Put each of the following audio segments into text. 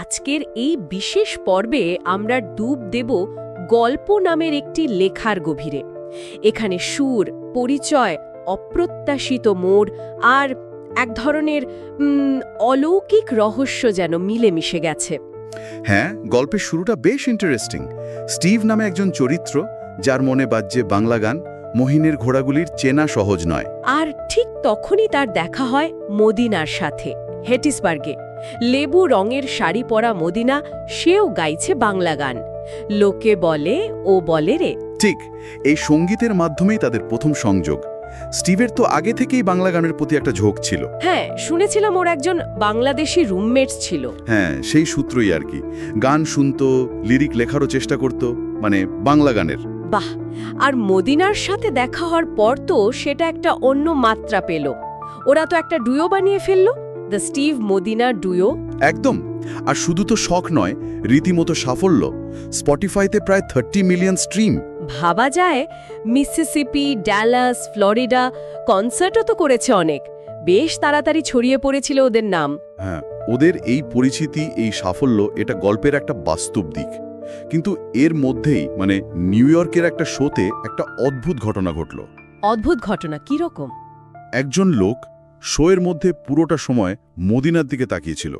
আজকের এই বিশেষ পর্বে আমরা ডুব দেব গল্প নামের একটি লেখার গভীরে। এখানে সুর পরিচয় অপ্রত্যাশিত মোড় আর এক ধরনের অলৌকিক রহস্য যেন মিলেমিশে গেছে। হ্যাঁ গল্পের শুরুটা বেশ ইন্টারেস্টিং স্টিভ নামে একজন চরিত্র যার মনে বাজ্যে বাংলা গান মহিনের ঘোড়াগুলির চেনা সহজ নয়। আর ঠিক তখনই তার দেখা হয় মদিনার সাথে হেটিসবার্গে। লেবু রঙের শাড়ি পরা মদিনা সেও গাইছে বাংলা গান। লোকে বলে ও বলে রে। ঠিক এই সঙ্গীতের মাধ্যমেই তাদের প্রথম সংযোগ। স্টিভের তো আগে থেকেই বাংলা গানের প্রতি একটা ঝোঁক ছিল। হ্যাঁ শুনেছিলাম ওর একজন বাংলাদেশি রুমমেটস ছিল। হ্যাঁ সেই সূত্রই আর কি। গান শুনতো লিরিক লেখারও চেষ্টা করত মানে বাংলা গানের। বাহ আর মদিনার সাথে দেখা হওয়ার পর তো সেটা একটা অন্য মাত্রা পেল। ওরা তো একটা ডুয়ো বানিয়ে ফেলল। দ্য স্টিভ মদিনা ডুয়ো একদম। আর শুধু তো শখ নয় রীতিমতো সাফল্য। স্পটিফাইতে প্রায় থার্টি মিলিয়ন স্ট্রিম ভাবা যায় মিসিসিপি ড্যালাস ফ্লোরিডা কনসার্টও তো করেছে অনেক। বেশ তাড়াতাড়ি ছড়িয়ে পড়েছিল ওদের নাম। হ্যাঁ ওদের এই পরিচিতি এই সাফল্য এটা গল্পের একটা বাস্তব দিক। কিন্তু এর মধ্যেই মানে নিউ ইয়র্কের একটা শোতে একটা অদ্ভুত ঘটনা ঘটল। অদ্ভুত ঘটনা কি রকম একজন লোক শোয়ের মধ্যে পুরোটা সময় মদিনার দিকে তাকিয়েছিল।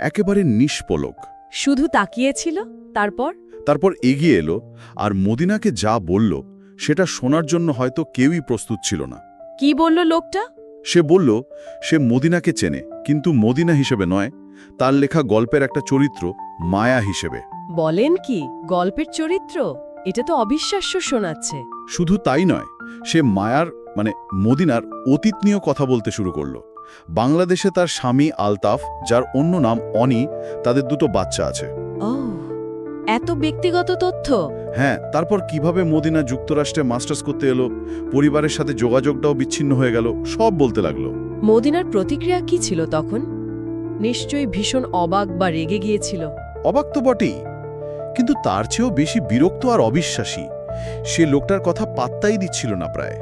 একেবারে নিষ্পলক। শুধু তাকিয়েছিল তারপর? তারপর এগিয়ে এলো আর মদিনাকে যা বলল সেটা শোনার জন্য হয়তো কেউই প্রস্তুত ছিল না। কি বলল লোকটা? সে বলল সে মদিনাকে চেনে কিন্তু মদিনা হিসেবে নয় তার লেখা গল্পের একটা চরিত্র মায়া হিসেবে। বলেন কি গল্পের চরিত্র? এটা তো অবিশ্বাস্য শোনাচ্ছে। শুধু তাই নয় সে মায়ার মানে মদিনার অতীত নিয়েও কথা বলতে শুরু করল। বাংলাদেশে তার স্বামী আলতাফ যার অন্য নাম অনি তাদের দুটো বাচ্চা আছে। এত ব্যক্তিগত তথ্য? হ্যাঁ তারপর কীভাবে মদিনা যুক্তরাষ্ট্রে মাস্টার্স করতে এলো পরিবারের সাথে যোগাযোগটাও বিচ্ছিন্ন হয়ে গেল সব বলতে লাগল। মদিনার প্রতিক্রিয়া কি ছিল তখন? নিশ্চয়ই ভীষণ অবাক বা রেগে গিয়েছিল। অবাক তো বটেই কিন্তু তার চেয়েও বেশি বিরক্ত আর অবিশ্বাসী। সে লোকটার কথা পাত্তাই দিচ্ছিল না প্রায়।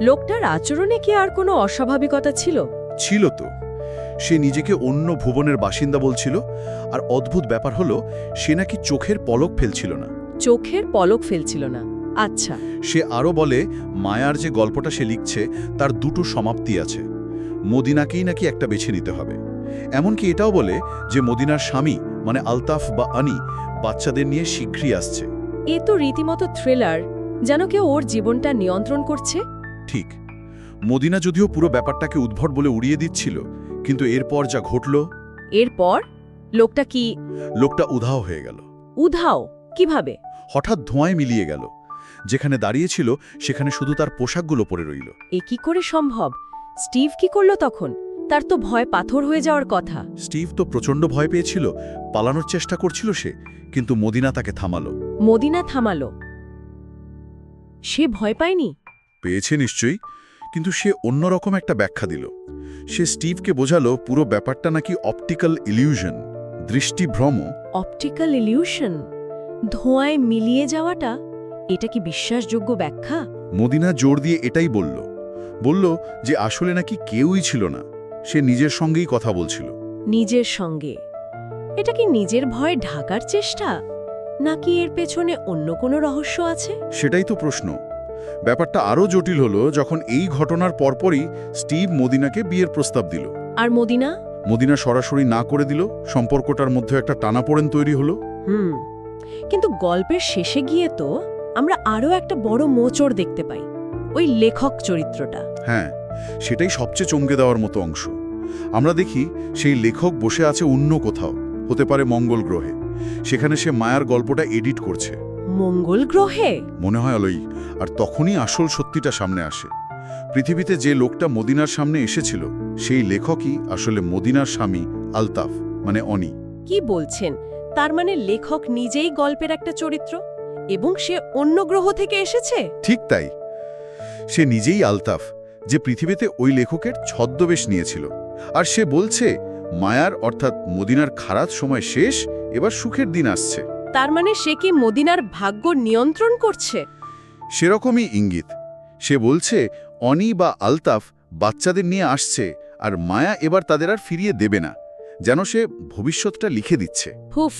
লোকটার আচরণে কি আর কোনো অস্বাভাবিকতা ছিল? ছিল তো। সে নিজেকে অন্য ভুবনের বাসিন্দা বলছিল আর অদ্ভুত ব্যাপার হলো সে নাকি চোখের পলক ফেলছিল না। চোখের পলক ফেলছিল না। আচ্ছা। সে আরও বলে মায়ার যে গল্পটা সে লিখছে তার দুটো সমাপ্তি আছে। মদিনাকেই নাকি একটা বেছে নিতে হবে। এমনকি এটাও বলে যে মদিনার স্বামী মানে আলতাফ বা আনি বাচ্চাদের নিয়ে শীঘ্রই আসছে। এ তো রীতিমতো থ্রিলার। যেন কেউ ওর জীবনটা নিয়ন্ত্রণ করছে? ঠিক। মদিনা যদিও পুরো ব্যাপারটাকে উদ্ভট বলে উড়িয়ে দিচ্ছিল কিন্তু এরপর যা ঘটল? এরপর? লোকটা কি? লোকটা উধাও হয়ে গেল। উধাও? কীভাবে? হঠাৎ ধোঁয়ায় মিলিয়ে গেল। যেখানে দাঁড়িয়েছিল সেখানে শুধু তার পোশাকগুলো পরে রইল। এ কি করে সম্ভব? স্টিভ কি করল তখন? তার তো ভয় পাথর হয়ে যাওয়ার কথা। স্টিভ তো প্রচণ্ড ভয় পেয়েছিল পালানোর চেষ্টা করছিল সে কিন্তু মদিনা তাকে থামালো। মদিনা থামালো। সে ভয় পায়নি? পেয়েছে নিশ্চয়ই কিন্তু সে অন্যরকম একটা ব্যাখ্যা দিল। সে স্টিভকে বোঝালো পুরো ব্যাপারটা নাকি অপটিক্যাল ইলিউশন দৃষ্টিভ্রম। Optical illusion? ধোঁয়ায় মিলিয়ে যাওয়াটা এটা কি বিশ্বাসযোগ্য ব্যাখ্যা? মদিনা জোর দিয়ে এটাই বলল। বলল যে আসলে নাকি কেউই ছিল না সে নিজের সঙ্গেই কথা বলছিল। নিজের সঙ্গে? এটা কি নিজের ভয় ঢাকার চেষ্টা? নাকি এর পেছনে অন্য কোনো রহস্য আছে? সেটাই তো প্রশ্ন। ব্যাপারটা আরও জটিল হলো যখন এই ঘটনার পরপরই স্টিভ মদিনাকে বিয়ের প্রস্তাব দিল। আর মদিনা? মদিনা সরাসরি না করে দিল সম্পর্কটার মধ্যে একটা টানাপোড়েন তৈরি হলো। হুম কিন্তু গল্পের শেষে গিয়ে তো আমরা আরও একটা বড় মোচড় দেখতে পাই ওই লেখক চরিত্রটা। হ্যাঁ সেটাই সবচেয়ে চমকে দেওয়ার মতো অংশ। আমরা দেখি সেই লেখক বসে আছে অন্য কোথাও হতে পারে মঙ্গল গ্রহে। সেখানে সে মায়ার গল্পটা এডিট করছে। মঙ্গল গ্রহে। মনে হয় আলোই আর তখনই আসল সত্যিটা সামনে আসে। পৃথিবীতে যে লোকটা মদিনার সামনে এসেছিল সেই লেখকই আসলে মদিনার স্বামী আলতাফ মানে অনি। কি বলছেন? তার মানে লেখক নিজেই গল্পের একটা চরিত্র? এবং সে অন্য গ্রহ থেকে এসেছে? ঠিক তাই। সে নিজেই আলতাফ যে পৃথিবীতে ওই লেখকের ছদ্মবেশ নিয়েছিল। আর সে বলছে মায়ার অর্থাৎ মদিনার খারাপ সময় শেষ এবার সুখের দিন আসছে। তার মানে সে কি মদিনার ভাগ্য নিয়ন্ত্রণ করছে? সেরকমই ইঙ্গিত। সে বলছে অনি বা আলতাফ বাচ্চাদের নিয়ে আসছে আর মায়া এবার তাদের আর ফিরিয়ে দেবে না যেন সে ভবিষ্যৎটা লিখে দিচ্ছে। হুফ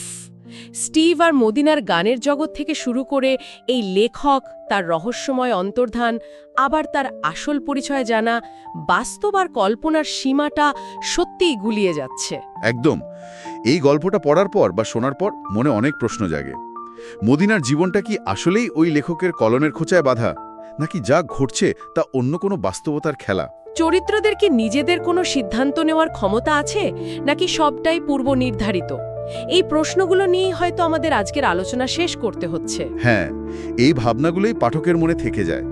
স্টিভ আর মদিনার গানের জগৎ থেকে শুরু করে এই লেখক তার রহস্যময় অন্তর্ধান আবার তার আসল পরিচয় জানা বাস্তব আর কল্পনার সীমাটা সত্যিই গুলিয়ে যাচ্ছে। একদম। এই গল্পটা পড়ার পর বা শোনার পর মনে অনেক প্রশ্ন জাগে। মদিনার জীবনটা কি আসলেই ওই লেখকের কলনের খোঁচায় বাধা নাকি যা ঘটছে তা অন্য কোনো বাস্তবতার খেলা? চরিত্রদের কি নিজেদের কোনো সিদ্ধান্ত নেওয়ার ক্ষমতা আছে নাকি সবটাই পূর্ব নির্ধারিত এই প্রশ্নগুলো নিয়েই হয়তো আমাদের আজকের আলোচনা শেষ করতে হচ্ছে। হ্যাঁ এই ভাবনাগুলোই পাঠকের মনে থেকে যায়।